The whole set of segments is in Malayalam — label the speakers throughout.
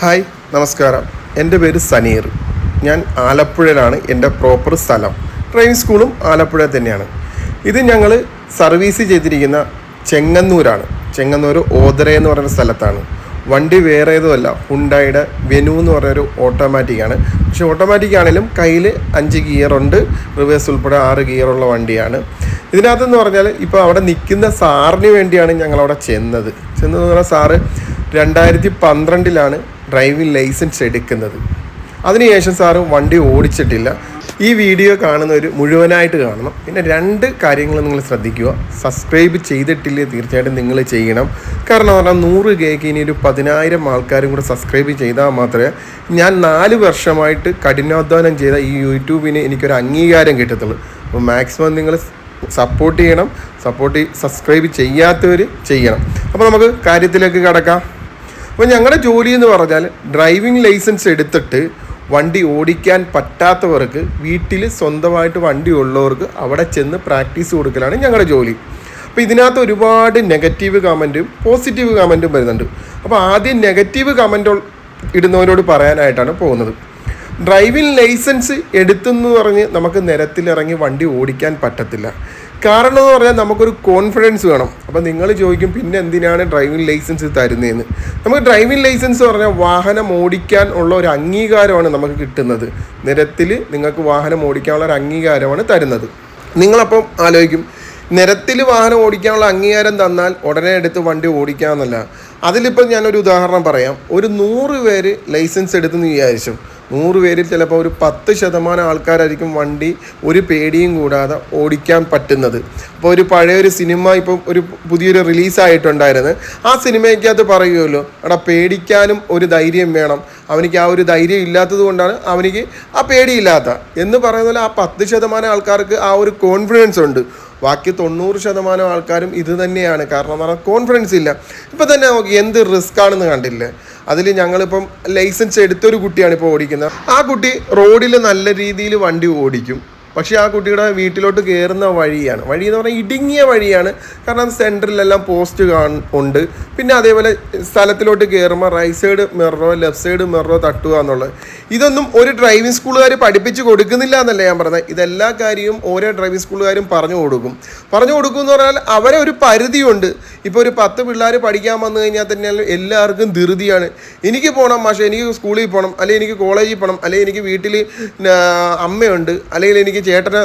Speaker 1: ഹായ് നമസ്കാരം. എന്റെ പേര് സനീർ. ഞാൻ ആലപ്പുഴയിലാണ് എന്റെ പ്രോപ്പർ സ്ഥലം. ഡ്രൈവിംഗ് സ്കൂളും ആലപ്പുഴ തന്നെയാണ്. ഇത് ഞങ്ങൾ സർവീസ് ചെയ്തിരിക്കുന്ന ചെങ്ങന്നൂരാണ്. ചെങ്ങന്നൂർ ഓതര എന്ന് പറയുന്ന സ്ഥലത്താണ്. വണ്ടി വേറെ ഏതുമല്ല ഹുണ്ടായുടെ വെനു എന്ന് പറഞ്ഞൊരു ഓട്ടോമാറ്റിക് ആണ്. പക്ഷെ ഓട്ടോമാറ്റിക് ആണെങ്കിലും കയ്യിൽ അഞ്ച് ഗിയർ ഉണ്ട്. റിവേഴ്സ് ഉൾപ്പെടെ ആറ് ഗിയറുള്ള വണ്ടിയാണ്. ഇതിനകത്തെന്ന് പറഞ്ഞാൽ ഇപ്പോൾ അവിടെ നിൽക്കുന്ന സാറിന് വേണ്ടിയാണ് ഞങ്ങൾ അവിടെ ചെന്നത്. ചെന്നതെന്ന് പറഞ്ഞാൽ സാറ് രണ്ടായിരത്തി പന്ത്രണ്ടിലാണ് ഡ്രൈവിംഗ് ലൈസൻസ് എടുക്കുന്നത്. അതിനുശേഷം സാറ് വണ്ടി ഓടിച്ചിട്ടില്ല. ഈ വീഡിയോ കാണുന്ന ഒരു മുഴുവനായിട്ട് കാണണം. പിന്നെ രണ്ട് കാര്യങ്ങൾ നിങ്ങൾ ശ്രദ്ധിക്കുക. സബ്സ്ക്രൈബ് ചെയ്തിട്ടില്ലേ തീർച്ചയായിട്ടും നിങ്ങൾ ചെയ്യണം. കാരണം പറഞ്ഞാൽ നൂറ് കേക്ക് ഇനി ഒരു പതിനായിരം ആൾക്കാരും കൂടെ സബ്സ്ക്രൈബ് ചെയ്താൽ മാത്രമേ ഞാൻ നാല് വർഷമായിട്ട് കഠിനാധ്വാനം ചെയ്ത ഈ യൂട്യൂബിന് എനിക്കൊരു അംഗീകാരം കിട്ടത്തുള്ളൂ. അപ്പോൾ മാക്സിമം നിങ്ങൾ സപ്പോർട്ട് ചെയ്യണം. സപ്പോർട്ട് സബ്സ്ക്രൈബ് ചെയ്യാത്തവർ ചെയ്യണം. അപ്പോൾ നമുക്ക് കാര്യത്തിലേക്ക് കടക്കാം. അപ്പോൾ ഞങ്ങളുടെ ജോലി എന്ന് പറഞ്ഞാൽ ഡ്രൈവിംഗ് ലൈസൻസ് എടുത്തിട്ട് വണ്ടി ഓടിക്കാൻ പറ്റാത്തവർക്ക് വീട്ടിൽ സ്വന്തമായിട്ട് വണ്ടി ഉള്ളവർക്ക് അവിടെ ചെന്ന് പ്രാക്ടീസ് കൊടുക്കലാണ് ഞങ്ങളുടെ ജോലി. അപ്പോൾ ഇതിനകത്ത് ഒരുപാട് നെഗറ്റീവ് കമന്റും പോസിറ്റീവ് കമന്റും വരുന്നുണ്ട്. അപ്പോൾ ആദ്യം നെഗറ്റീവ് കമന്റ് ഇടുന്നവരോട് പറയാനായിട്ടാണ് പോകുന്നത്. ഡ്രൈവിംഗ് ലൈസൻസ് എടുത്തെന്ന് പറഞ്ഞ് നമുക്ക് നിരത്തിലിറങ്ങി വണ്ടി ഓടിക്കാൻ പറ്റത്തില്ല. കാരണം എന്ന് പറഞ്ഞാൽ നമുക്കൊരു കോൺഫിഡൻസ് വേണം. അപ്പോൾ നിങ്ങൾ ചോദിക്കും പിന്നെ എന്തിനാണ് ഡ്രൈവിംഗ് ലൈസൻസ് തരുന്നതെന്ന്? നമുക്ക് ഡ്രൈവിംഗ് ലൈസൻസ് എന്ന് പറഞ്ഞാൽ വാഹനം ഓടിക്കാൻ ഉള്ള ഒരു അംഗീകാരമാണ് നമുക്ക് കിട്ടുന്നത്. നിരത്തിൽ നിങ്ങൾക്ക് വാഹനം ഓടിക്കാനുള്ള ഒരു അംഗീകാരമാണ് തരുന്നത്. നിങ്ങളപ്പം ആലോചിക്കും നിരത്തിൽ വാഹനം ഓടിക്കാനുള്ള അംഗീകാരം തന്നാൽ ഉടനെ എടുത്ത് വണ്ടി ഓടിക്കാമെന്നല്ല. അതിലിപ്പോൾ ഞാനൊരു ഉദാഹരണം പറയാം. ഒരു നൂറ് പേര് ലൈസൻസ് എടുത്തെന്ന് വിചാരിച്ചു. നൂറ് പേരിൽ ചിലപ്പോൾ ഒരു പത്ത് ശതമാനം ആൾക്കാരായിരിക്കും വണ്ടി ഒരു പേടിയും കൂടാതെ ഓടിക്കാൻ പറ്റുന്നത്. അപ്പോൾ ഒരു പഴയൊരു സിനിമ ഇപ്പം ഒരു പുതിയൊരു റിലീസായിട്ടുണ്ടായിരുന്നു. ആ സിനിമയ്ക്കകത്ത് പറയുമല്ലോ എടാ പേടിക്കാനും ഒരു ധൈര്യം വേണം. അവനിക്ക് ആ ഒരു ധൈര്യം ഇല്ലാത്തത് കൊണ്ടാണ് അവനിക്ക് ആ പേടിയില്ലാത്ത. എന്ന് പറയുന്ന പോലെ ആ പത്ത് ശതമാനം ആൾക്കാർക്ക് ആ ഒരു കോൺഫിഡൻസ് ഉണ്ട്. ബാക്കി തൊണ്ണൂറ് ശതമാനം ആൾക്കാരും ഇത് തന്നെയാണ്. കാരണം എന്ന് പറഞ്ഞാൽ കോൺഫിഡൻസ് ഇല്ല. ഇപ്പം തന്നെ നോക്കി എന്ത് റിസ്ക് ആണെന്ന് കണ്ടില്ലേ? അതിൽ ഞങ്ങളിപ്പം ലൈസൻസ് എടുത്തൊരു കുട്ടിയാണ് ഇപ്പോൾ ഓടിക്കുന്നത്. ആ കുട്ടി റോഡിൽ നല്ല രീതിയിൽ വണ്ടി ഓടിക്കും. പക്ഷേ ആ കുട്ടിയുടെ വീട്ടിലോട്ട് കയറുന്ന വഴിയാണ്. വഴി എന്ന് പറഞ്ഞാൽ ഇടുങ്ങിയ വഴിയാണ്. കാരണം സെന്ററിലെല്ലാം പോസ്റ്റ് ഉണ്ട്. പിന്നെ അതേപോലെ സ്ഥലത്തിലോട്ട് കയറുമ്പോൾ റൈറ്റ് സൈഡ് മിററോ ലെഫ്റ്റ് സൈഡ് മെറോ തട്ടുക എന്നുള്ളത്. ഇതൊന്നും ഒരു ഡ്രൈവിംഗ് സ്കൂളുകാർ പഠിപ്പിച്ച് കൊടുക്കുന്നില്ല എന്നല്ല ഞാൻ പറഞ്ഞത്. ഇതെല്ലാ കാര്യവും ഓരോ ഡ്രൈവിംഗ് സ്കൂളുകാരും പറഞ്ഞു കൊടുക്കും. പറഞ്ഞു കൊടുക്കും എന്ന് പറഞ്ഞാൽ അവരെ ഒരു പരിധിയുണ്ട്. ഇപ്പോൾ ഒരു പത്ത് പിള്ളേർ പഠിക്കാൻ വന്നു കഴിഞ്ഞാൽ തന്നെ എല്ലാവർക്കും ധൃതിയാണ്. എനിക്ക് പോകണം പക്ഷേ എനിക്ക് സ്കൂളിൽ പോകണം അല്ലെങ്കിൽ എനിക്ക് കോളേജിൽ പോകണം അല്ലെങ്കിൽ എനിക്ക് വീട്ടിൽ അമ്മയുണ്ട് അല്ലെങ്കിൽ എനിക്ക് ചേട്ടനെ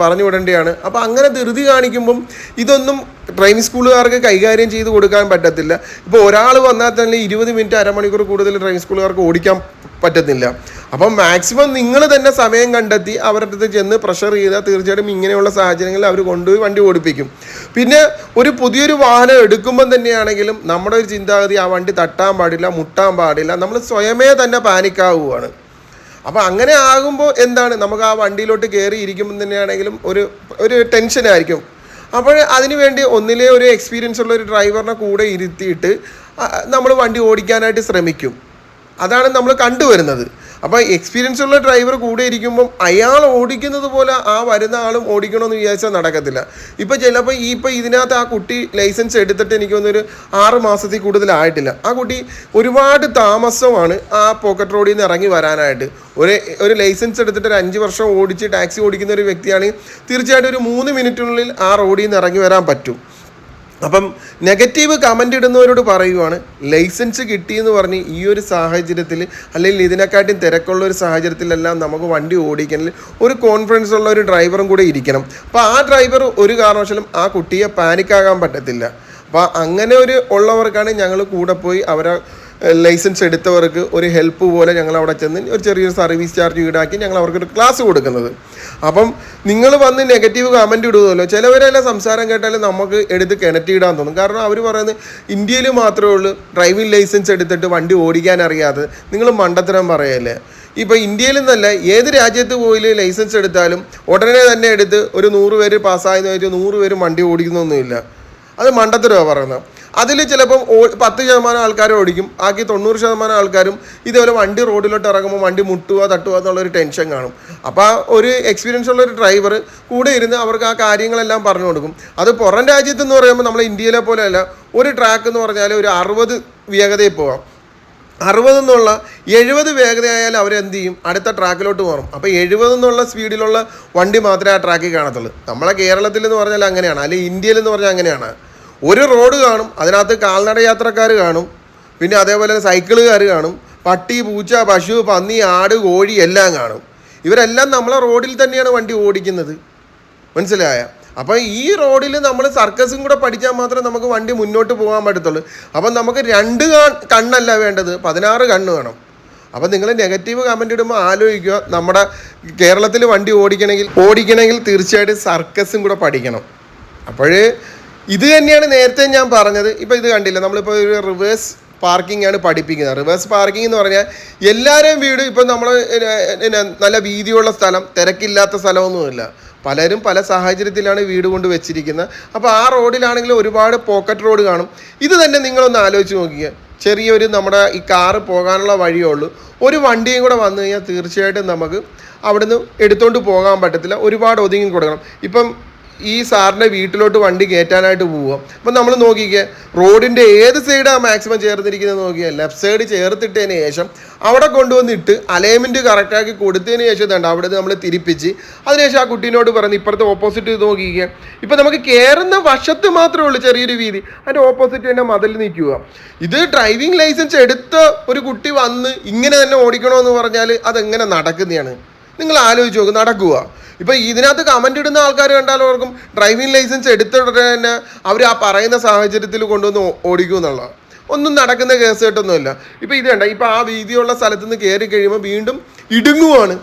Speaker 1: പറഞ്ഞു വിടേണ്ടതാണ് അപ്പോൾ അങ്ങനെ ധൃതി കാണിക്കുമ്പം ഇതൊന്നും ഡ്രൈവിംഗ് സ്കൂളുകാർക്ക് കൈകാര്യം ചെയ്ത് കൊടുക്കാൻ പറ്റത്തില്ല. ഇപ്പോൾ ഒരാൾ വന്നാൽ തന്നെ ഇരുപത് മിനിറ്റ് അരമണിക്കൂർ കൂടുതൽ ഡ്രൈവിംഗ് സ്കൂളുകാർക്ക് ഓടിക്കാൻ പറ്റത്തില്ല. അപ്പം മാക്സിമം നിങ്ങൾ തന്നെ സമയം കണ്ടെത്തി അവരുടെ അടുത്ത് ചെന്ന് പ്രഷർ ചെയ്താൽ തീർച്ചയായിട്ടും ഇങ്ങനെയുള്ള സാഹചര്യങ്ങളിൽ അവർ കൊണ്ടുപോയി വണ്ടി ഓടിപ്പിക്കും. പിന്നെ ഒരു പുതിയൊരു വാഹനം എടുക്കുമ്പം തന്നെയാണെങ്കിലും നമ്മുടെ ഒരു ചിന്താഗതി ആ വണ്ടി തട്ടാൻ പാടില്ല മുട്ടാൻ പാടില്ല. നമ്മൾ സ്വയമേ തന്നെ പാനിക്കാവുകയാണ് അപ്പോൾ അങ്ങനെ ആകുമ്പോൾ എന്താണ്? നമുക്ക് ആ വണ്ടിയിലോട്ട് കയറി ഇരിക്കുമ്പോൾ തന്നെയാണെങ്കിലും ഒരു ഒരു ടെൻഷനായിരിക്കും അപ്പോൾ അതിന് വേണ്ടി ഒന്നിലെ ഒരു എക്സ്പീരിയൻസ് ഉള്ള ഒരു ഡ്രൈവറിനെ കൂടെ ഇരുത്തിയിട്ട് നമ്മൾ വണ്ടി ഓടിക്കാനായിട്ട് ശ്രമിക്കും. അതാണ് നമ്മൾ കണ്ടുവരുന്നത്. അപ്പോൾ എക്സ്പീരിയൻസ് ഉള്ള ഡ്രൈവർ കൂടെ ഇരിക്കുമ്പം അയാൾ ഓടിക്കുന്നത് പോലെ ആ വരുന്ന ആളും ഓടിക്കണമെന്ന് വിചാരിച്ചാൽ നടക്കത്തില്ല. ഇപ്പോൾ ചിലപ്പോൾ ഈ ഇപ്പോൾ ഇതിനകത്ത് ആ കുട്ടി ലൈസൻസ് എടുത്തിട്ട് എനിക്ക് തോന്നുന്നൊരു ആറ് മാസത്തിൽ കൂടുതലായിട്ടില്ല. ആ കുട്ടി ഒരുപാട് താമസമാണ് ആ പോക്കറ്റ് റോഡിൽ നിന്ന് ഇറങ്ങി വരാനായിട്ട്. ഒരു ഒരു ലൈസൻസ് എടുത്തിട്ട് ഒരു അഞ്ച് വർഷം ഓടിച്ച് ടാക്സി ഓടിക്കുന്ന ഒരു വ്യക്തിയാണെങ്കിൽ തീർച്ചയായിട്ടും ഒരു മൂന്ന് മിനിറ്റിനുള്ളിൽ ആ റോഡിൽ നിന്ന് ഇറങ്ങി വരാൻ പറ്റും. അപ്പം നെഗറ്റീവ് കമന്റ് ഇടുന്നവരോട് പറയുവാണ് ലൈസൻസ് കിട്ടിയെന്ന് പറഞ്ഞ് ഈ ഒരു സാഹചര്യത്തിൽ അല്ലെങ്കിൽ ഇതിനെക്കാട്ടും തിരക്കുള്ള ഒരു സാഹചര്യത്തിലെല്ലാം നമുക്ക് വണ്ടി ഓടിക്കണമെങ്കിൽ ഒരു കോൺഫിഡൻസ് ഉള്ള ഒരു ഡ്രൈവറും കൂടെ ഇരിക്കണം. അപ്പോൾ ആ ഡ്രൈവർ ഒരു കാരണവശാലും ആ കുട്ടിയെ പാനിക്കാകാൻ പറ്റത്തില്ല. അപ്പോൾ അങ്ങനെ ഒരു ഉള്ളവർക്കാണ് ഞങ്ങൾ കൂടെ പോയി അവരെ ലൈസൻസ് എടുത്തവർക്ക് ഒരു ഹെൽപ്പ് പോലെ ഞങ്ങൾ അവിടെ ചെന്ന് ഒരു ചെറിയൊരു സർവീസ് ചാർജ് ഈടാക്കി ഞങ്ങൾ അവർക്കൊരു ക്ലാസ് കൊടുക്കുന്നത്. അപ്പം നിങ്ങൾ വന്ന് നെഗറ്റീവ് കമന്റ് ഇടുമല്ലോ ചിലവരെല്ലാം സംസാരം കേട്ടാൽ നമുക്ക് എടുത്ത് കിണറ്റിയിടാൻ തോന്നും. കാരണം അവർ പറയുന്നത് ഇന്ത്യയിൽ മാത്രമേ ഉള്ളൂ ഡ്രൈവിംഗ് ലൈസൻസ് എടുത്തിട്ട് വണ്ടി ഓടിക്കാൻ അറിയാതെ നിങ്ങൾ മണ്ടത്തരം പറയല്ലേ. ഇപ്പോൾ ഇന്ത്യയിൽ നിന്നല്ല ഏത് രാജ്യത്ത് പോയി ലൈസൻസ് എടുത്താലും ഉടനെ തന്നെ എടുത്ത് ഒരു നൂറ് പേര് പാസ്സായെന്ന് വെച്ചാൽ നൂറ് പേര് വണ്ടി ഓടിക്കുന്നൊന്നുമില്ല. അത് മണ്ടത്തരമാണ് പറയുന്നത്. അതിൽ ചിലപ്പം പത്ത് ശതമാനം ആൾക്കാരും ഓടിക്കും ബാക്കി തൊണ്ണൂറ് ശതമാനം ആൾക്കാരും ഇതേപോലെ വണ്ടി റോഡിലോട്ട് ഇറങ്ങുമ്പോൾ വണ്ടി മുട്ടുക തട്ടുക എന്നുള്ളൊരു ടെൻഷൻ കാണും. അപ്പോൾ ഒരു എക്സ്പീരിയൻസ് ഉള്ള ഒരു ഡ്രൈവർ കൂടെ ഇരുന്ന് അവർക്ക് ആ കാര്യങ്ങളെല്ലാം പറഞ്ഞു കൊടുക്കും. അത് പുറം രാജ്യത്ത് എന്ന് പറയുമ്പോൾ നമ്മൾ ഇന്ത്യയിലെ പോലെയല്ല ഒരു ട്രാക്ക് എന്ന് പറഞ്ഞാൽ ഒരു അറുപത് വേഗതയിൽ പോകാം അറുപത് എന്നുള്ള എഴുപത് വേഗതയായാലും അവരെന്ത് ചെയ്യും? അടുത്ത ട്രാക്കിലോട്ട് മാറും. അപ്പോൾ എഴുപത് എന്നുള്ള സ്പീഡിലുള്ള വണ്ടി മാത്രമേ ആ ട്രാക്കിൽ കാണത്തുള്ളൂ. നമ്മളെ കേരളത്തിൽ എന്ന് പറഞ്ഞാൽ അങ്ങനെയാണ്. അല്ലെങ്കിൽ ഇന്ത്യയിൽ എന്ന് പറഞ്ഞാൽ അങ്ങനെയാണ്. ഒരു റോഡ് കാണും അതിനകത്ത് കാൽനട യാത്രക്കാർ കാണും പിന്നെ അതേപോലെ സൈക്കിളുകാർ കാണും പട്ടി പൂച്ച പശു പന്നി ആട് കോഴി എല്ലാം കാണും. ഇവരെല്ലാം നമ്മളെ റോഡിൽ തന്നെയാണ് വണ്ടി ഓടിക്കുന്നത്. മനസ്സിലായ? അപ്പം ഈ റോഡിൽ നമ്മൾ സർക്കസും കൂടെ പഠിച്ചാൽ മാത്രമേ നമുക്ക് വണ്ടി മുന്നോട്ട് പോകാൻ പറ്റത്തുള്ളൂ. അപ്പം നമുക്ക് രണ്ട് കണ്ണല്ല വേണ്ടത് പതിനാറ് കണ്ണ് വേണം. അപ്പം നിങ്ങൾ നെഗറ്റീവ് കമന്റ് ഇടുമ്പോൾ ആലോചിക്കുക നമ്മുടെ കേരളത്തിൽ വണ്ടി ഓടിക്കണമെങ്കിൽ ഓടിക്കണമെങ്കിൽ തീർച്ചയായിട്ടും സർക്കസും കൂടെ പഠിക്കണം. അപ്പോഴേ ഇത് തന്നെയാണ് നേരത്തെ ഞാൻ പറഞ്ഞത്. ഇപ്പോൾ ഇത് കണ്ടില്ല? നമ്മളിപ്പോൾ ഒരു റിവേഴ്സ് പാർക്കിംഗ് ആണ് പഠിപ്പിക്കുന്നത്. റിവേഴ്സ് പാർക്കിംഗ് എന്ന് പറഞ്ഞാൽ എല്ലാവരെയും വീട് ഇപ്പം നമ്മൾ നല്ല വീതിയുള്ള സ്ഥലം തിരക്കില്ലാത്ത സ്ഥലമൊന്നുമില്ല. പലരും പല സാഹചര്യത്തിലാണ് വീട് കൊണ്ട് വെച്ചിരിക്കുന്നത്. അപ്പോൾ ആ റോഡിലാണെങ്കിൽ ഒരുപാട് പോക്കറ്റ് റോഡ് കാണും. ഇത് തന്നെ നിങ്ങളൊന്ന് ആലോചിച്ച് നോക്കിക്കുക ചെറിയൊരു നമ്മുടെ ഈ കാറ് പോകാനുള്ള വഴിയേ ഉള്ളൂ. ഒരു വണ്ടിയും കൂടെ വന്നു കഴിഞ്ഞാൽ തീർച്ചയായിട്ടും നമുക്ക് അവിടുന്ന് എടുത്തുകൊണ്ട് പോകാൻ പറ്റത്തില്ല. ഒരുപാട് ഒതുങ്ങി കൊടുക്കണം. ഇപ്പം ഈ സാറിന്റെ വീട്ടിലോട്ട് വണ്ടി കയറ്റാനായിട്ട് പോവുക അപ്പം നമ്മൾ നോക്കിക്കുക റോഡിന്റെ ഏത് സൈഡാണ് മാക്സിമം ചേർന്നിരിക്കുന്നത് നോക്കിയാൽ ലെഫ്റ്റ് സൈഡ് ചേർത്തിട്ടതിന് ശേഷം അവിടെ കൊണ്ടുവന്നിട്ട് അലൈൻമെന്റ് കറക്റ്റാക്കി കൊടുത്തതിന് ശേഷം വേണ്ട അവിടെ നമ്മൾ തിരിപ്പിച്ച്. അതിനുശേഷം ആ കുട്ടീനോട് പറഞ്ഞ് ഇപ്പുറത്തെ ഓപ്പോസിറ്റ് നോക്കിക്കുക ഇപ്പം നമുക്ക് കയറുന്ന വശത്ത് മാത്രമേ ഉള്ളൂ ചെറിയൊരു വീതി. അതിന്റെ ഓപ്പോസിറ്റ് തന്നെ മതിൽ നിൽക്കുക. ഇത് ഡ്രൈവിംഗ് ലൈസൻസ് എടുത്ത ഒരു കുട്ടി വന്ന് ഇങ്ങനെ തന്നെ ഓടിക്കണമെന്ന് പറഞ്ഞാൽ അതെങ്ങനെ നടക്കുന്നതാണ്? നിങ്ങൾ ആലോചിച്ച് നോക്ക് നടക്കുക ഇപ്പൊ ഇതിനകത്ത് കമന്റ് ഇടുന്ന ആൾക്കാർ കണ്ടാൽ അവർക്കും ഡ്രൈവിംഗ് ലൈസൻസ് എടുത്ത തന്നെ അവർ ആ പറയുന്ന സാഹചര്യത്തിൽ കൊണ്ടുവന്ന് ഓടിക്കും എന്നുള്ള ഒന്നും നടക്കുന്ന കേസ് കേട്ടൊന്നുമില്ല. ഇപ്പൊ ഇത് കണ്ട ഇപ്പൊ ആ വീതിയുള്ള സ്ഥലത്ത് നിന്ന് കയറി കഴിയുമ്പോൾ വീണ്ടും ഇടുങ്ങുവാണ്.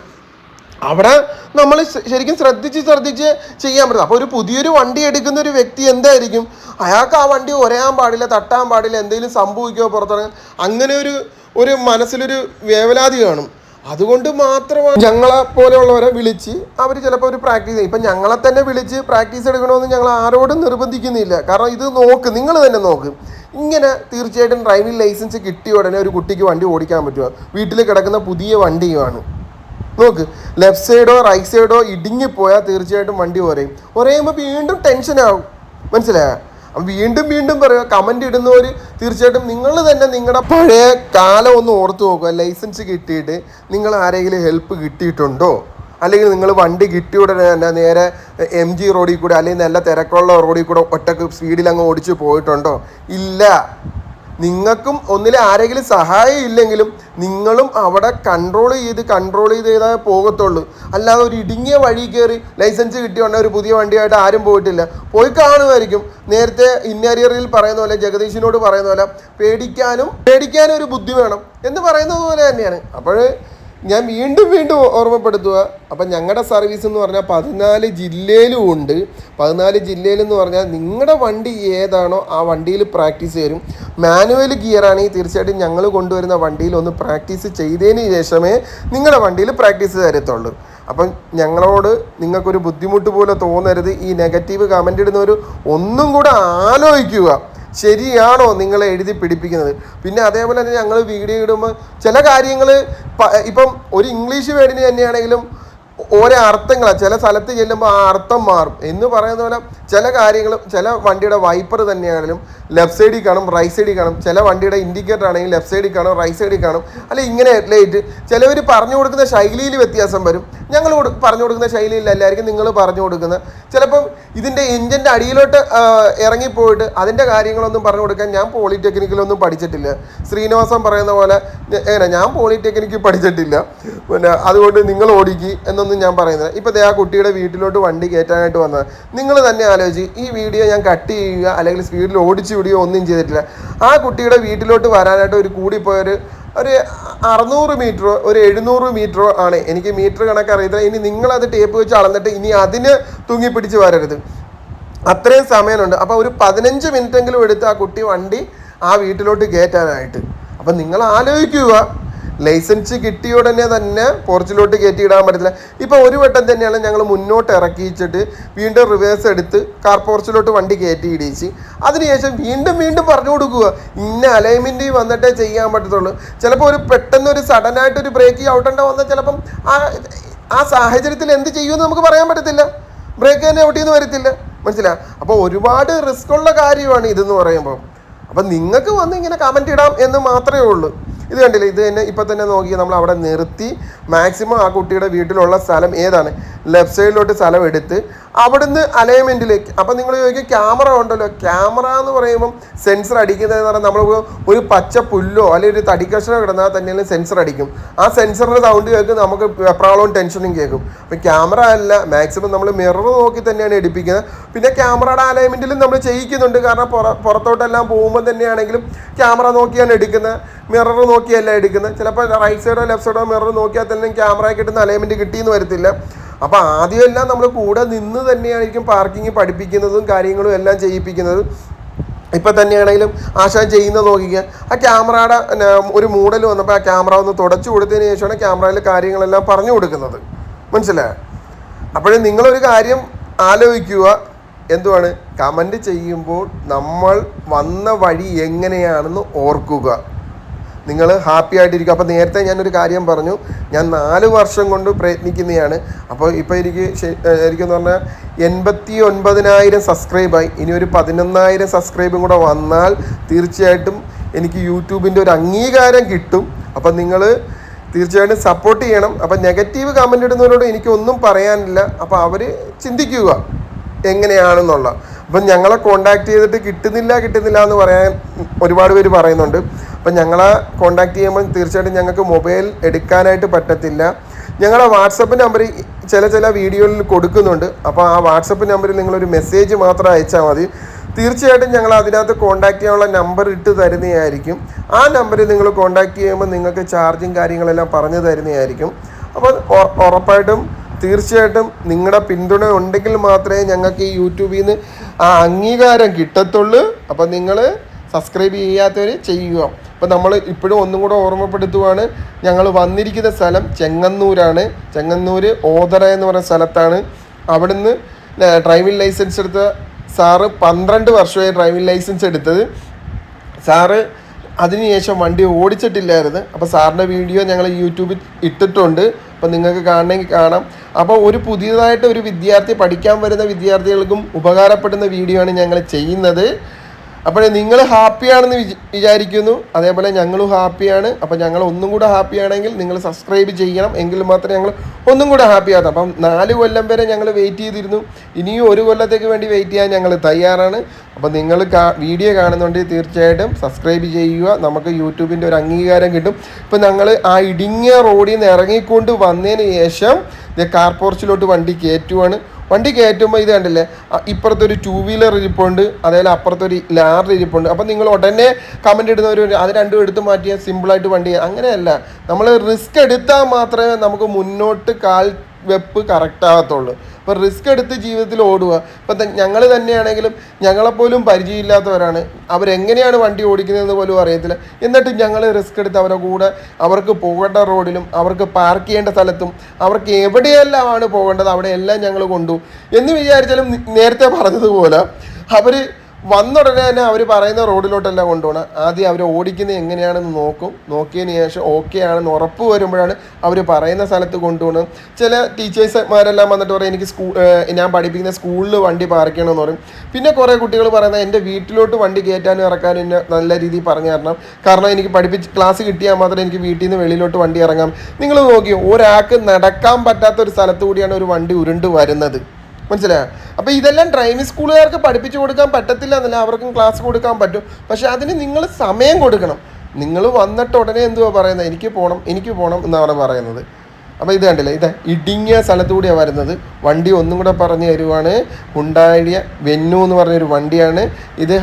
Speaker 1: അവിടെ നമ്മൾ ശരിക്കും ശ്രദ്ധിച്ച് ശ്രദ്ധിച്ച് ചെയ്യാൻ പറ്റും. അപ്പോൾ ഒരു പുതിയൊരു വണ്ടി എടുക്കുന്ന ഒരു വ്യക്തി എന്തായിരിക്കും? അയാൾക്ക് ആ വണ്ടി ഒരയാൻ പാടില്ല തട്ടാൻ പാടില്ല എന്തെങ്കിലും സംഭവിക്കുമോ പുറത്തിറങ്ങാൻ? അങ്ങനെ ഒരു ഒരു മനസ്സിലൊരു വേവലാതി കാണും. അതുകൊണ്ട് മാത്രമാണ് ഞങ്ങളെ പോലെയുള്ളവരെ വിളിച്ച് അവർ ചിലപ്പോൾ ഒരു പ്രാക്ടീസ് ചെയ്യും. ഇപ്പം ഞങ്ങളെ തന്നെ വിളിച്ച് പ്രാക്ടീസ് എടുക്കണമെന്ന് ഞങ്ങൾ ആരോടും നിർബന്ധിക്കുന്നില്ല. കാരണം ഇത് നോക്ക് നിങ്ങൾ തന്നെ നോക്ക്. ഇങ്ങനെ തീർച്ചയായിട്ടും ഡ്രൈവിംഗ് ലൈസൻസ് കിട്ടിയ ഉടനെ ഒരു കുട്ടിക്ക് വണ്ടി ഓടിക്കാൻ പറ്റുമോ? വീട്ടിൽ കിടക്കുന്ന പുതിയ വണ്ടിയുമാണ്. നോക്ക് ലെഫ്റ്റ് സൈഡോ റൈറ്റ് സൈഡോ ഇടുങ്ങിപ്പോയാൽ തീർച്ചയായിട്ടും വണ്ടി ഒരയും ഒരയുമ്പോൾ വീണ്ടും ടെൻഷൻ ആവും. മനസ്സിലായോ? അപ്പം വീണ്ടും വീണ്ടും പറയുക കമന്റ് ഇടുന്നവർ തീർച്ചയായിട്ടും നിങ്ങൾ തന്നെ നിങ്ങളുടെ പഴയ കാലം ഒന്ന് ഓർത്ത് നോക്കുക. ലൈസൻസ് കിട്ടിയിട്ട് നിങ്ങൾ ആരെങ്കിലും ഹെൽപ്പ് കിട്ടിയിട്ടുണ്ടോ? അല്ലെങ്കിൽ നിങ്ങൾ വണ്ടി കിട്ടിയ ഉടനെ തന്നെ നേരെ എം ജി റോഡിൽ കൂടെ അല്ലെങ്കിൽ നല്ല തിരക്കുള്ള റോഡിൽ കൂടെ ഒറ്റയ്ക്ക് സ്പീഡിൽ അങ്ങ് ഓടിച്ച് പോയിട്ടുണ്ടോ? ഇല്ല. നിങ്ങൾക്കും ഒന്നിലെ ആരെങ്കിലും സഹായം ഇല്ലെങ്കിലും നിങ്ങളും അവിടെ കൺട്രോൾ ചെയ്ത് കൺട്രോൾ ചെയ്ത് ചെയ്താൽ പോകത്തുള്ളൂ. അല്ലാതെ ഒരു ഇടുങ്ങിയ വഴി കയറി ലൈസൻസ് കിട്ടിയോണ്ട് ഒരു പുതിയ വണ്ടിയായിട്ട് ആരും പോയിട്ടില്ല. പോയി കാണുമായിരിക്കും. നേരത്തെ ഇന്നരിയറിൽ പറയുന്ന പോലെ ജഗദീഷിനോട് പറയുന്ന പോലെ പേടിക്കാനും പേടിക്കാനും ഒരു ബുദ്ധി വേണം എന്ന് പറയുന്നത് പോലെ തന്നെയാണ്. അപ്പോൾ ഞാൻ വീണ്ടും വീണ്ടും ഓർമ്മപ്പെടുത്തുക. അപ്പം ഞങ്ങളുടെ സർവീസ് എന്ന് പറഞ്ഞാൽ പതിനാല് ജില്ലയിലും ഉണ്ട്. പതിനാല് ജില്ലയിലെന്ന് പറഞ്ഞാൽ നിങ്ങളുടെ വണ്ടി ഏതാണോ ആ വണ്ടിയിൽ പ്രാക്ടീസ് ചെയ്യും മാനുവൽ ഗിയർ ആണെങ്കിൽ തീർച്ചയായിട്ടും ഞങ്ങൾ കൊണ്ടുവരുന്ന വണ്ടിയിൽ ഒന്ന് പ്രാക്ടീസ് ചെയ്തതിന് ശേഷമേ നിങ്ങളുടെ വണ്ടിയിൽ പ്രാക്ടീസ് തരത്തുള്ളൂ അപ്പം ഞങ്ങളോട് നിങ്ങൾക്കൊരു ബുദ്ധിമുട്ട് പോലെ തോന്നരുത്. ഈ നെഗറ്റീവ് കമന്റ് ഇടുന്നവർ ഒന്നും കൂടെ ആലോചിക്കുക. ശരിയാണോ നിങ്ങൾ എഴുതി പിടിപ്പിക്കുന്നത്? പിന്നെ അതേപോലെ തന്നെ ഞങ്ങൾ വീഡിയോ ഇടുമ്പോൾ ചില കാര്യങ്ങൾ ഇപ്പം ഒരു ഇംഗ്ലീഷ് വേർഡിന് തന്നെയാണെങ്കിലും ഓരോ അർത്ഥങ്ങളാണ് ചില സ്ഥലത്ത് ചെല്ലുമ്പോൾ ആ അർത്ഥം മാറും. എന്ന് പറയുന്ന പോലെ ചില കാര്യങ്ങളും ചില വണ്ടിയുടെ വൈപ്പർ തന്നെയാണെങ്കിലും ലെഫ്റ്റ് സൈഡിൽ കാണും റൈറ്റ് സൈഡിൽ കാണും. ചില വണ്ടിയുടെ ഇൻഡിക്കേറ്റർ ആണെങ്കിൽ ലെഫ്റ്റ് സൈഡിൽ കാണും റൈറ്റ് സൈഡിൽ കാണും. അല്ലെ ഇങ്ങനെ ഹെഡ്ലൈറ്റ് ചിലവർ പറഞ്ഞു കൊടുക്കുന്ന ശൈലിയിൽ വ്യത്യാസം വരും. ഞങ്ങൾ പറഞ്ഞു കൊടുക്കുന്ന ശൈലിയിലല്ലായിരിക്കും നിങ്ങൾ പറഞ്ഞു കൊടുക്കുന്നത്. ചിലപ്പം ഇതിന്റെ എഞ്ചിന്റെ അടിയിലോട്ട് ഇറങ്ങിപ്പോയിട്ട് അതിന്റെ കാര്യങ്ങളൊന്നും പറഞ്ഞു കൊടുക്കാൻ ഞാൻ പോളിടെക്നിക്കിലൊന്നും പഠിച്ചിട്ടില്ല. ശ്രീനിവാസൻ പറയുന്ന പോലെ എങ്ങനെ ഞാൻ പോളിടെക്നിക്കിൽ പഠിച്ചിട്ടില്ല. പിന്നെ അതുകൊണ്ട് നിങ്ങൾ ഓടിക്കി എന്നൊന്നും ഞാൻ പറയുന്നില്ല ഇപ്പം ദേ ആ കുട്ടിയുടെ വീട്ടിലോട്ട് വണ്ടി കയറ്റാനായിട്ട് വന്നത്. നിങ്ങൾ തന്നെ ആലോചിച്ച് ഈ വീഡിയോ ഞാൻ കട്ട് ചെയ്യുക അല്ലെങ്കിൽ സ്പീഡിൽ ഓടിച്ചു വിടുകയോ ഒന്നും ചെയ്തിട്ടില്ല. ആ കുട്ടിയുടെ വീട്ടിലോട്ട് വരാനായിട്ട് ഒരു കൂടിപ്പോയൊരു ഒരു അറുന്നൂറ് മീറ്ററോ ഒരു എഴുന്നൂറ് മീറ്ററോ ആണ്. എനിക്ക് മീറ്റർ കണക്ക് അറിയത്തില്ല. ഇനി നിങ്ങളത് ടേപ്പ് വെച്ച് അളന്നിട്ട് ഇനി അതിന് തൂങ്ങിപ്പിടിച്ച് വരരുത്. അത്രയും സമയമുണ്ട്. അപ്പോൾ ഒരു പതിനഞ്ച് മിനിറ്റെങ്കിലും എടുത്ത് ആ കുട്ടി വണ്ടി ആ വീട്ടിലോട്ട് കയറ്റാനായിട്ട് അപ്പം നിങ്ങൾ ആലോചിക്കുക. ലൈസൻസ് കിട്ടിയ ഉടനെ തന്നെ പോർച്ചിലോട്ട് കയറ്റിയിടാൻ പറ്റില്ല ഇപ്പോൾ ഒരു വട്ടം തന്നെയാണ് ഞങ്ങൾ മുന്നോട്ട് ഇറക്കിച്ചിട്ട് വീണ്ടും റിവേഴ്സ് എടുത്ത് കാർ പോർച്ചിലോട്ട് വണ്ടി കയറ്റി ഇടിച്ച്. അതിനുശേഷം വീണ്ടും വീണ്ടും പറഞ്ഞു കൊടുക്കുക. ഇന്ന അലൈൻമെന്റ് വന്നിട്ടേ ചെയ്യാൻ പറ്റത്തുള്ളൂ. ചിലപ്പോൾ ഒരു പെട്ടെന്ന് ഒരു സഡനായിട്ട് ഒരു ബ്രേക്ക് ഔട്ടേണ്ട വന്നാൽ ചിലപ്പം ആ ആ സാഹചര്യത്തിൽ എന്ത് ചെയ്യുമെന്ന് നമുക്ക് പറയാൻ പറ്റത്തില്ല. ബ്രേക്ക് തന്നെ ഔട്ടിന്ന് വരത്തില്ല. മനസ്സിലാ അപ്പോൾ ഒരുപാട് റിസ്ക് ഉള്ള കാര്യമാണ് ഇതെന്ന് പറയുമ്പോൾ അപ്പം നിങ്ങൾക്ക് വന്ന് ഇങ്ങനെ കമന്റ് ഇടാം എന്ന് മാത്രമേ ഉള്ളൂ. ഇത് കണ്ടില്ലേ? ഇത് തന്നെ ഇപ്പം തന്നെ നോക്കി നമ്മൾ അവിടെ നിർത്തി. മാക്സിമം ആ കുട്ടിയുടെ വീട്ടിലുള്ള സ്ഥലം ഏതാണ്? ലെഫ്റ്റ് സൈഡിലോട്ട് സ്ഥലം എടുത്ത് അവിടുന്ന് അലൈൻമെന്റിലേക്ക് അപ്പം നിങ്ങൾ ചോദിക്കും ക്യാമറ ഉണ്ടല്ലോ. ക്യാമറ എന്ന് പറയുമ്പം സെൻസർ അടിക്കുന്നതെന്ന് പറഞ്ഞാൽ നമ്മൾ ഒരു പച്ച പുല്ലോ അല്ലെങ്കിൽ ഒരു തടിക്കഷണോ കിടന്നാൽ തന്നെയാണ് സെൻസർ അടിക്കും. ആ സെൻസറിന്റെ സൗണ്ട് കേൾക്കും നമുക്ക് എപ്രാളവും ടെൻഷനും കേൾക്കും. അപ്പം ക്യാമറ അല്ല മാക്സിമം നമ്മൾ മിറർ നോക്കി തന്നെയാണ് എടുപ്പിക്കുന്നത്. പിന്നെ ക്യാമറയുടെ അലൈൻമെന്റിലും നമ്മൾ ചെയ്യിക്കുന്നുണ്ട്. കാരണം പുറ പുറത്തോട്ടെല്ലാം പോകുമ്പോൾ തന്നെയാണെങ്കിലും ക്യാമറ നോക്കിയാണ് എടുക്കുന്നത്. മിറർ നോക്കിയല്ല എടുക്കുന്നത്. ചിലപ്പോൾ റൈറ്റ് സൈഡോ ലെഫ്റ്റ് സൈഡോ മിറർ നോക്കിയാൽ തന്നെ ക്യാമറ കിട്ടുന്ന അലൈൻമെന്റ് കിട്ടിയെന്ന് വരത്തില്ല. അപ്പോൾ ആദ്യമെല്ലാം നമ്മൾ കൂടെ നിന്ന് തന്നെയായിരിക്കും പാർക്കിംഗ് പഠിപ്പിക്കുന്നതും കാര്യങ്ങളും എല്ലാം ചെയ്യിപ്പിക്കുന്നതും. ഇപ്പം തന്നെയാണെങ്കിലും ആശാൻ ചെയ്യുന്നത് നോക്കിക്കുക ആ ക്യാമറയുടെ ഒരു മൂടൽ വന്നപ്പോൾ ആ ക്യാമറ ഒന്ന് തുടച്ചു കൊടുത്തതിന് ശേഷമാണ് ക്യാമറയിൽ കാര്യങ്ങളെല്ലാം പറഞ്ഞു കൊടുക്കുന്നത്. മനസ്സിലായോ? അപ്പോഴേ നിങ്ങളൊരു കാര്യം ആലോചിക്കുക. എന്തുവാണ്? കമന്റ് ചെയ്യുമ്പോൾ നമ്മൾ വന്ന വഴി എങ്ങനെയാണെന്ന് ഓർക്കുക. നിങ്ങൾ ഹാപ്പി ആയിട്ടിരിക്കും. അപ്പോൾ നേരത്തെ ഞാനൊരു കാര്യം പറഞ്ഞു. ഞാൻ നാല് വർഷം കൊണ്ട് പ്രയത്നിക്കുന്നതാണ് അപ്പോൾ ഇപ്പോൾ എനിക്ക് ശരിക്കും പറഞ്ഞാൽ എൺപത്തി ഒൻപതിനായിരം സബ്സ്ക്രൈബായി. ഇനി ഒരു പതിനൊന്നായിരം സബ്സ്ക്രൈബും കൂടെ വന്നാൽ തീർച്ചയായിട്ടും എനിക്ക് യൂട്യൂബിന്റെ ഒരു അംഗീകാരം കിട്ടും. അപ്പം നിങ്ങൾ തീർച്ചയായിട്ടും സപ്പോർട്ട് ചെയ്യണം. അപ്പം നെഗറ്റീവ് കമന്റ് ഇടുന്നവരോട് എനിക്കൊന്നും പറയാനില്ല. അപ്പോൾ അവർ ചിന്തിക്കുക എങ്ങനെയാണെന്നുള്ള. അപ്പം ഞങ്ങളെ കോണ്ടാക്ട് ചെയ്തിട്ട് കിട്ടുന്നില്ല കിട്ടുന്നില്ല എന്ന് പറയാൻ ഒരുപാട് പേര് പറയുന്നുണ്ട്. അപ്പം ഞങ്ങളെ കോണ്ടാക്ട് ചെയ്യുമ്പോൾ തീർച്ചയായിട്ടും ഞങ്ങൾക്ക് മൊബൈൽ എടുക്കാനായിട്ട് പറ്റത്തില്ല. ഞങ്ങളുടെ വാട്സപ്പ് നമ്പർ ചില ചില വീഡിയോയിൽ കൊടുക്കുന്നുണ്ട്. അപ്പോൾ ആ വാട്സപ്പ് നമ്പറിൽ നിങ്ങളൊരു മെസ്സേജ് മാത്രം അയച്ചാൽ മതി. തീർച്ചയായിട്ടും ഞങ്ങൾ അതിനകത്ത് കോൺടാക്റ്റ് ചെയ്യാനുള്ള നമ്പർ ഇട്ട് തരുന്നതായിരിക്കും. ആ നമ്പറിൽ നിങ്ങൾ കോൺടാക്ട് ചെയ്യുമ്പോൾ നിങ്ങൾക്ക് ചാർജും കാര്യങ്ങളെല്ലാം പറഞ്ഞു തരുന്നതായിരിക്കും. അപ്പോൾ ഉറപ്പായിട്ടും തീർച്ചയായിട്ടും നിങ്ങളുടെ പിന്തുണ ഉണ്ടെങ്കിൽ മാത്രമേ ഞങ്ങൾക്ക് ഈ യൂട്യൂബിൽ നിന്ന് ആ അംഗീകാരം കിട്ടത്തുള്ളൂ. അപ്പം നിങ്ങൾ സബ്സ്ക്രൈബ് ചെയ്യാത്തവർ ചെയ്യുക. അപ്പം നമ്മൾ ഇപ്പോഴും ഒന്നും കൂടെ ഓർമ്മപ്പെടുത്തുവാണ് ഞങ്ങൾ വന്നിരിക്കുന്ന സ്ഥലം ചെങ്ങന്നൂരാണ്. ചെങ്ങന്നൂർ ഓതറ എന്ന് പറയുന്ന സ്ഥലത്താണ്. അവിടുന്ന് ഡ്രൈവിംഗ് ലൈസൻസ് എടുത്ത സാറ് പന്ത്രണ്ട് വർഷമായി ഡ്രൈവിംഗ് ലൈസൻസ് എടുത്തത്. സാറ് അതിനുശേഷം വണ്ടി ഓടിച്ചിട്ടില്ലായിരുന്നു. അപ്പോൾ സാറിന്റെ വീഡിയോ ഞങ്ങൾ യൂട്യൂബിൽ ഇട്ടിട്ടുണ്ട്. അപ്പോൾ നിങ്ങൾക്ക് കാണണമെങ്കിൽ കാണാം. അപ്പോൾ ഒരു പുതിയതായിട്ട് ഒരു വിദ്യാർത്ഥി പഠിക്കാൻ വരുന്ന വിദ്യാർത്ഥികൾക്കും ഉപകാരപ്പെടുന്ന വീഡിയോ ആണ് ഞങ്ങൾ ചെയ്യുന്നത്. അപ്പോൾ നിങ്ങൾ ഹാപ്പിയാണെന്ന് വിച വിചാരിക്കുന്നു. അതേപോലെ ഞങ്ങളും ഹാപ്പിയാണ് അപ്പോൾ ഞങ്ങൾ ഒന്നും കൂടെ ഹാപ്പി ആണെങ്കിൽ നിങ്ങൾ സബ്സ്ക്രൈബ് ചെയ്യണം. എങ്കിൽ മാത്രമേ ഞങ്ങൾ ഒന്നും കൂടെ ഹാപ്പി ആകാം അപ്പം നാല് കൊല്ലം വരെ ഞങ്ങൾ വെയിറ്റ് ചെയ്തിരുന്നു. ഇനിയും ഒരു കൊല്ലത്തേക്ക് വേണ്ടി വെയിറ്റ് ചെയ്യാൻ ഞങ്ങൾ തയ്യാറാണ്. അപ്പോൾ നിങ്ങൾ വീഡിയോ കാണുന്നുണ്ടെങ്കിൽ തീർച്ചയായിട്ടും. സബ്സ്ക്രൈബ് ചെയ്യുക. നമുക്ക് യൂട്യൂബിന്റെ ഒരു അംഗീകാരം കിട്ടും. ഇപ്പം ഞങ്ങൾ ആ ഇടുങ്ങിയ റോഡിൽ നിന്ന് ഇറങ്ങിക്കൊണ്ട് വന്നതിന് ശേഷം ഇത് കാർ പോർച്ചിലോട്ട് വണ്ടി കയറ്റുവാണ്. വണ്ടി കയറ്റുമ്പോൾ ഇത് കണ്ടില്ലേ? ഇപ്പുറത്തൊരു ടൂ വീലർ ഇരിപ്പുണ്ട് അതേപോലെ അപ്പുറത്തൊരു ലാർജ് ഇരിപ്പുണ്ട്. അപ്പം നിങ്ങൾ ഉടനെ കമന്റ് ഇടുന്നവർ അത് രണ്ടും എടുത്ത് മാറ്റിയാൽ സിമ്പിളായിട്ട് വണ്ടി അങ്ങനെയല്ല. നമ്മൾ റിസ്ക് എടുത്താൽ മാത്രമേ നമുക്ക് മുന്നോട്ട് കാൽ വെപ്പ് കറക്റ്റ് ആകത്തുള്ളൂ. അപ്പോൾ റിസ്ക് എടുത്ത് ജീവിതത്തിൽ ഓടുക. ഇപ്പം ഞങ്ങൾ തന്നെയാണെങ്കിലും ഞങ്ങളെപ്പോലും പരിചയമില്ലാത്തവരാണ്. അവരെങ്ങനെയാണ് വണ്ടി ഓടിക്കുന്നതെന്ന് പോലും അറിയത്തില്ല. എന്നിട്ട് ഞങ്ങൾ റിസ്ക് എടുത്ത് അവരെ കൂടെ അവർക്ക് പോകേണ്ട റോഡിലും അവർക്ക് പാർക്ക് ചെയ്യേണ്ട സ്ഥലത്തും അവർക്ക് എവിടെയെല്ലാമാണ് പോകേണ്ടത് അവിടെയെല്ലാം ഞങ്ങൾ കൊണ്ടു എന്ന് വിചാരിച്ചാലും നേരത്തെ പറഞ്ഞതുപോലെ അവർ വന്നുടനെ തന്നെ അവർ പറയുന്ന റോഡിലോട്ടല്ല കൊണ്ടുപോകണം. ആദ്യം അവർ ഓടിക്കുന്നത് എങ്ങനെയാണെന്ന് നോക്കും. നോക്കിയതിന് ശേഷം ഓക്കെ ആണെന്ന് ഉറപ്പ് വരുമ്പോഴാണ് അവർ പറയുന്ന സ്ഥലത്ത് കൊണ്ടുപോകണം. ചില ടീച്ചേഴ്സ്മാരെല്ലാം വന്നിട്ട് പറയും എനിക്ക് സ്കൂൾ ഞാൻ പഠിപ്പിക്കുന്ന സ്കൂളിൽ വണ്ടി പാർക്ക് പറയും. പിന്നെ കുറേ കുട്ടികൾ പറയുന്നത് എന്റെ വീട്ടിലോട്ട് വണ്ടി കയറ്റാനും ഇറക്കാനും എന്നെ നല്ല രീതിയിൽ പറഞ്ഞു തരണം. കാരണം എനിക്ക് പഠിപ്പിച്ച് ക്ലാസ് കിട്ടിയാൽ മാത്രമേ എനിക്ക് വീട്ടിൽ നിന്ന് വെളിയിലോട്ട് വണ്ടി ഇറങ്ങാം. നിങ്ങൾ നോക്കിയോ ഒരാൾക്ക് നടക്കാൻ പറ്റാത്ത ഒരു സ്ഥലത്ത് കൂടിയാണ് ഒരു വണ്ടി ഉരുണ്ട് വരുന്നത്. മനസ്സിലായോ? അപ്പോൾ ഇതെല്ലാം ഡ്രൈവിംഗ് സ്കൂളുകാർക്ക് പഠിപ്പിച്ചു കൊടുക്കാൻ പറ്റത്തില്ല എന്നല്ല അവർക്കും ക്ലാസ് കൊടുക്കാൻ പറ്റും. പക്ഷെ അതിന് നിങ്ങൾ സമയം കൊടുക്കണം. നിങ്ങൾ വന്നിട്ട് ഉടനെ എന്തുവാ പറയുന്നത്? എനിക്ക് പോകണം എനിക്ക് പോകണം എന്നാണ് പറയുന്നത്. അപ്പോൾ ഇത് കണ്ടില്ല? ഇത് ഇടുങ്ങിയ സ്ഥലത്തുകൂടിയാണ് വരുന്നത്. വണ്ടി ഒന്നും കൂടെ പറഞ്ഞു തരുവാണ്. ഉണ്ടായ വെന്നു എന്ന് പറഞ്ഞൊരു വണ്ടിയാണ്. ഇത്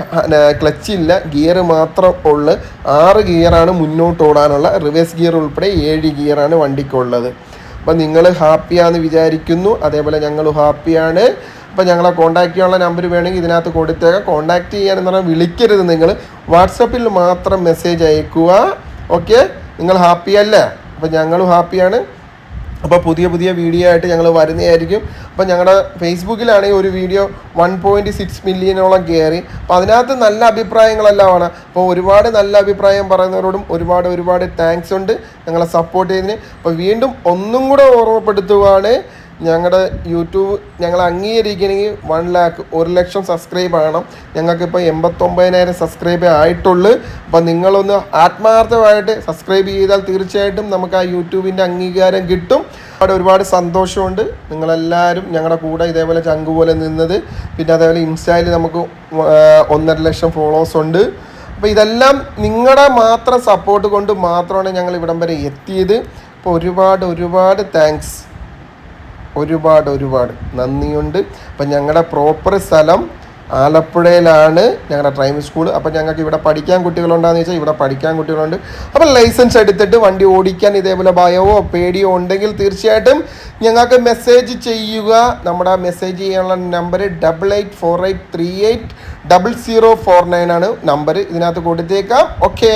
Speaker 1: ക്ലച്ച് ഇല്ല. ഗിയർ മാത്രം ഉള്ളു. ആറ് ഗിയറാണ് മുന്നോട്ട് ഓടാനുള്ള. റിവേഴ്സ് ഗിയർ ഉൾപ്പെടെ ഏഴ് ഗിയറാണ് വണ്ടിക്കുള്ളത്. അപ്പം നിങ്ങൾ ഹാപ്പിയാന്ന് വിചാരിക്കുന്നു. അതേപോലെ ഞങ്ങൾ ഹാപ്പിയാണ് അപ്പോൾ ഞങ്ങളെ കോൺടാക്ട് ചെയ്യാനുള്ള നമ്പർ വേണമെങ്കിൽ ഇതിനകത്ത് കൊടുത്തേക്കാം. കോൺടാക്ട് ചെയ്യാനെന്ന് പറഞ്ഞാൽ വിളിക്കരുത് നിങ്ങൾ വാട്സപ്പിൽ മാത്രം മെസ്സേജ് അയക്കുക. ഓക്കെ നിങ്ങൾ ഹാപ്പി അല്ലേ? അപ്പോൾ ഞങ്ങളും ഹാപ്പിയാണ് അപ്പോൾ പുതിയ പുതിയ വീഡിയോ ആയിട്ട് ഞങ്ങൾ വരുന്നതായിരിക്കും. അപ്പോൾ ഞങ്ങളുടെ ഫേസ്ബുക്കിലാണെങ്കിൽ ഒരു വീഡിയോ വൺ പോയിന്റ് സിക്സ് മില്യനോളം കയറി അപ്പോൾ അതിനകത്ത് നല്ല അഭിപ്രായങ്ങളെല്ലാമാണ് അപ്പോൾ ഒരുപാട് നല്ല അഭിപ്രായം പറയുന്നവരോടും ഒരുപാട് ഒരുപാട് താങ്ക്സ് ഉണ്ട് ഞങ്ങളെ സപ്പോർട്ട് ചെയ്തതിന്. അപ്പോൾ വീണ്ടും ഒന്നും കൂടെ ഓർമ്മപ്പെടുത്തുവാണ് ഞങ്ങളുടെ യൂട്യൂബ് ഞങ്ങൾ അംഗീകരിക്കണമെങ്കിൽ വൺ ലാക്ക് ഒരു ലക്ഷം സബ്സ്ക്രൈബ് ആകണം. ഞങ്ങൾക്കിപ്പോൾ എൺപത്തൊമ്പതിനായിരം സബ്സ്ക്രൈബ് ആയിട്ടുള്ളൂ. അപ്പോൾ നിങ്ങളൊന്ന് ആത്മാർത്ഥമായിട്ട് സബ്സ്ക്രൈബ് ചെയ്താൽ തീർച്ചയായിട്ടും നമുക്ക് ആ യൂട്യൂബിന്റെ അംഗീകാരം കിട്ടും. അവിടെ ഒരുപാട് സന്തോഷമുണ്ട്. നിങ്ങളെല്ലാവരും ഞങ്ങളുടെ കൂടെ ഇതേപോലെ ചങ്ക് പോലെ നിന്നത്. പിന്നെ അതേപോലെ ഇൻസ്റ്റയിൽ നമുക്ക് ഒന്നര ലക്ഷം ഫോളോവേഴ്സ് ഉണ്ട്. അപ്പോൾ ഇതെല്ലാം നിങ്ങളുടെ മാത്രം സപ്പോർട്ട് കൊണ്ട് മാത്രമാണ് ഞങ്ങൾ ഇവിടം വരെ എത്തിയത്. അപ്പോൾ ഒരുപാട് ഒരുപാട് താങ്ക്സ് ഒരുപാട് ഒരുപാട്. നന്ദിയുണ്ട്. അപ്പം ഞങ്ങളുടെ പ്രോപ്പർ സ്ഥലം ആലപ്പുഴയിലാണ് ഞങ്ങളുടെ ഡ്രൈവിംഗ് സ്കൂൾ അപ്പം ഞങ്ങൾക്ക് ഇവിടെ പഠിക്കാൻ കുട്ടികളുണ്ടാന്ന് വെച്ചാൽ ഇവിടെ പഠിക്കാൻ കുട്ടികളുണ്ട്. അപ്പം ലൈസൻസ് എടുത്തിട്ട് വണ്ടി ഓടിക്കാൻ ഇതേപോലെ ഭയമോ പേടിയോ ഉണ്ടെങ്കിൽ തീർച്ചയായിട്ടും ഞങ്ങൾക്ക് മെസ്സേജ് ചെയ്യുക. നമ്മുടെ മെസ്സേജ് ചെയ്യാനുള്ള number double eight four eight three eight double zero four nine ആണ് നമ്പർ ഇതിനകത്ത് കൊടുത്തേക്കാം. ഓക്കെ